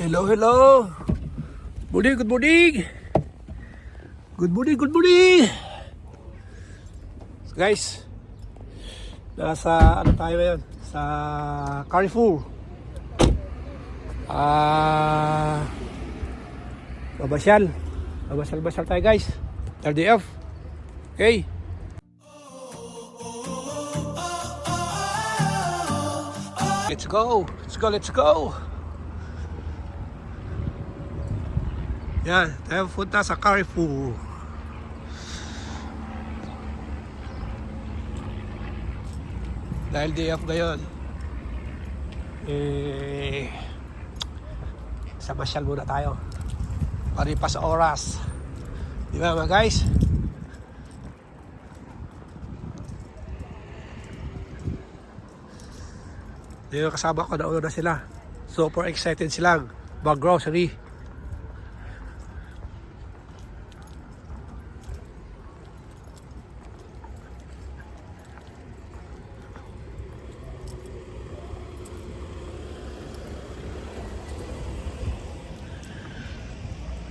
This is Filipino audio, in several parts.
Hello, hello. Morning, good morning. Good morning, good morning. So guys, nasa ano tayo ngayon? Sa Carrefour. Ah, mabasyal. Mabasyal-basyal tayo guys. Off. Okay. Let's go. Let's go, let's go. Yan, tayo punta sa Carrefour. Dahil day off ngayon, eh, sa masyal muna tayo. Paripas oras. Di ba mga guys? Yung kasama ko, nauna na sila. Super excited silang mag-grocery.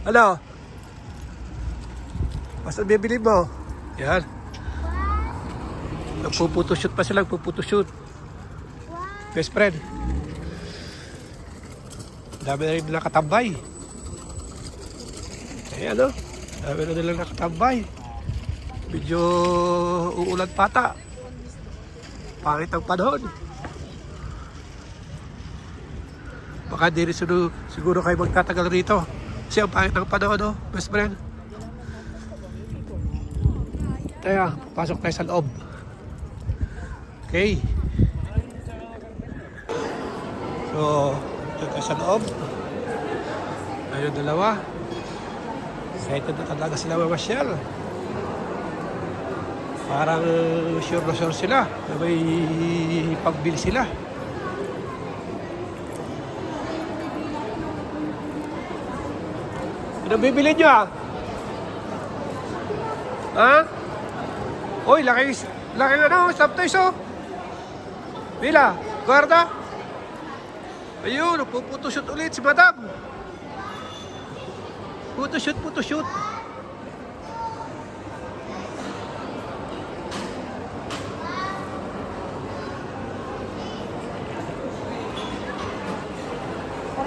Ano? Basta bibili mo. Yan. Nagpuputoshoot pa sila, nagpuputoshoot. Best friend. Dami na rin nakatambay. Eh ano? Dami na nilang nakatambay. Medyo uulan pata. Pangit ang panahon. Baka di rin siguro kayo magtatagal rito. Kasi ang pangit ng panahon, no? Best friend. Kaya, pasok tayo sa loob. Okay. So, dito sa loob. Ayun dalawa. Excited na talaga sila mamasyal. Parang sure na sure sila may pagbili sila. Ano bibili nyo ah? Ha? Uy, laki, laki ano, subtoys oh. Bila, guarda. Ayun, puputoshoot ulit si madam. Photoshoot, photoshoot.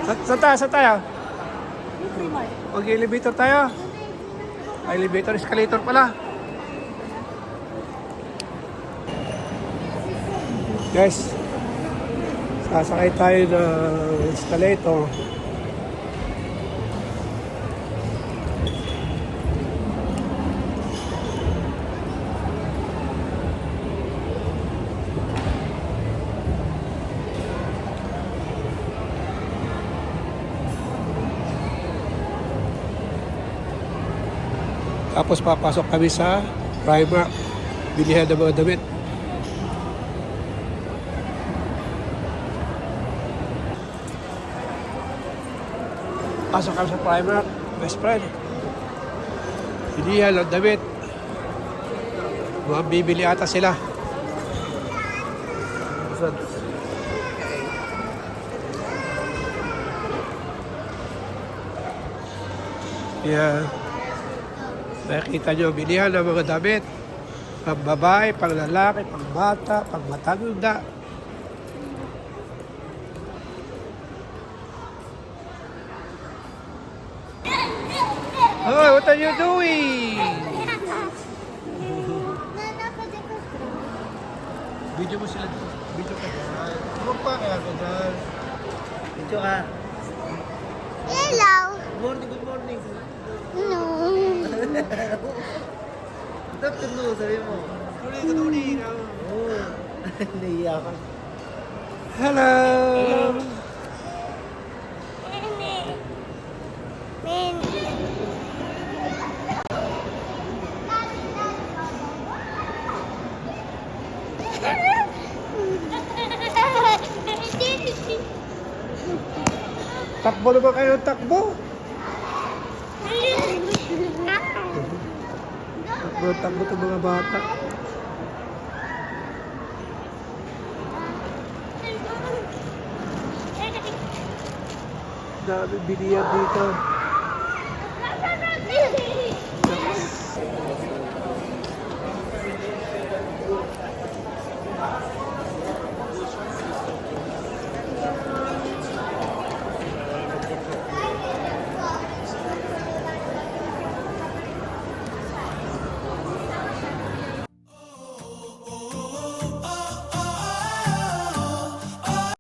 Sa, saan tayo? Saan tayo? Mag-elevator tayo. Ah, Elevator, escalator pala. Guys, sasakay tayo ng escalator. Tapos papasok kami sa Primark. Bilihan ng mga damit. Pasok kami sa Primark. Best friend. Bilihan ng damit. Mga bibili ata sila. Yeah. Nakikita nyo, bilihan ng mga damit. Pang babae, pang lalaki, pang bata, pang matanda. Oh, what are you doing? Video mo sila. Video ka dyan. Huwag pa kaya ka dyan. Video ka. Hello. Good morning, good morning. No. Afternoon, sabi mo. Tuloy ka tuloy. Oo. Naiiyak ka. Hello. Min. Takbo naman kayo, takbo. Takbo, takbo itong mga bata. Dami bilihan dito.